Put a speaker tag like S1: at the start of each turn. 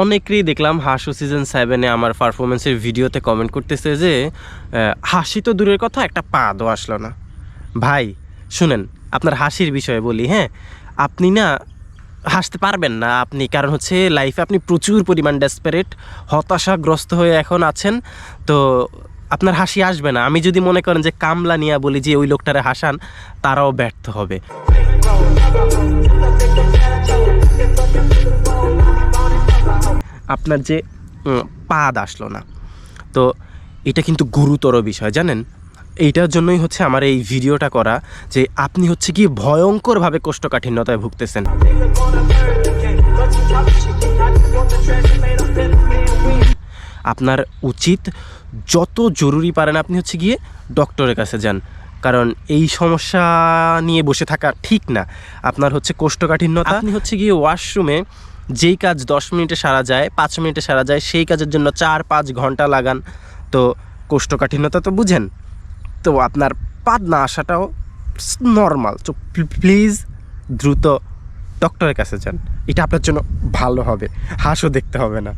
S1: অনেকেই দেখলাম হাসু সিজন সেভেনে আমার পারফরমেন্সের ভিডিওতে কমেন্ট করতেছে যে হাসি তো দূরের কথা, একটা পাদও আসলো না। ভাই, শুনেন, আপনার হাসির বিষয়ে বলি হ্যাঁ? আপনি না হাসতে পারবেন না আপনি, কারণ হচ্ছে লাইফে আপনি প্রচুর পরিমাণ ডেসপারেট হতাশাগ্রস্ত হয়ে এখন আছেন, তো আপনার হাসি আসবে না। আমি যদি মনে করেন যে কামলা নিয়ে বলি যে ওই লোকটারে হাসান, তারাও ব্যর্থ হবে। আপনার যে পাদ আসলো না। তো এটা কিন্তু গুরুতর বিষয় জানেন? এইটার জন্যই হচ্ছে আমার এই ভিডিওটা করা যে আপনি হচ্ছে কি ভয়ঙ্করভাবে কোষ্ঠকাঠিন্যতায় ভুগতেছেন। আপনার উচিত যত জরুরি পারেন আপনি হচ্ছে গিয়ে ডক্টরের কাছে যান। কারণ এই সমস্যা নিয়ে বসে থাকা ঠিক না। আপনার হচ্ছে কোষ্ঠকাঠিন্যতা আপনি হচ্ছে গিয়ে ওয়াশরুমে যেই কাজ দশ মিনিটে সারা যায়, পাঁচ মিনিটে সারা যায়, সেই কাজের জন্য চার পাঁচ ঘণ্টা লাগান। তো কোষ্ঠকাঠিন্যতা তো বুঝেন। তো আপনার পাদ না আসাটাও নর্মাল তো প্লিজ দ্রুত ডক্টরের কাছে যান। এটা আপনার জন্য ভালো হবে। হাসও দেখতে হবে না।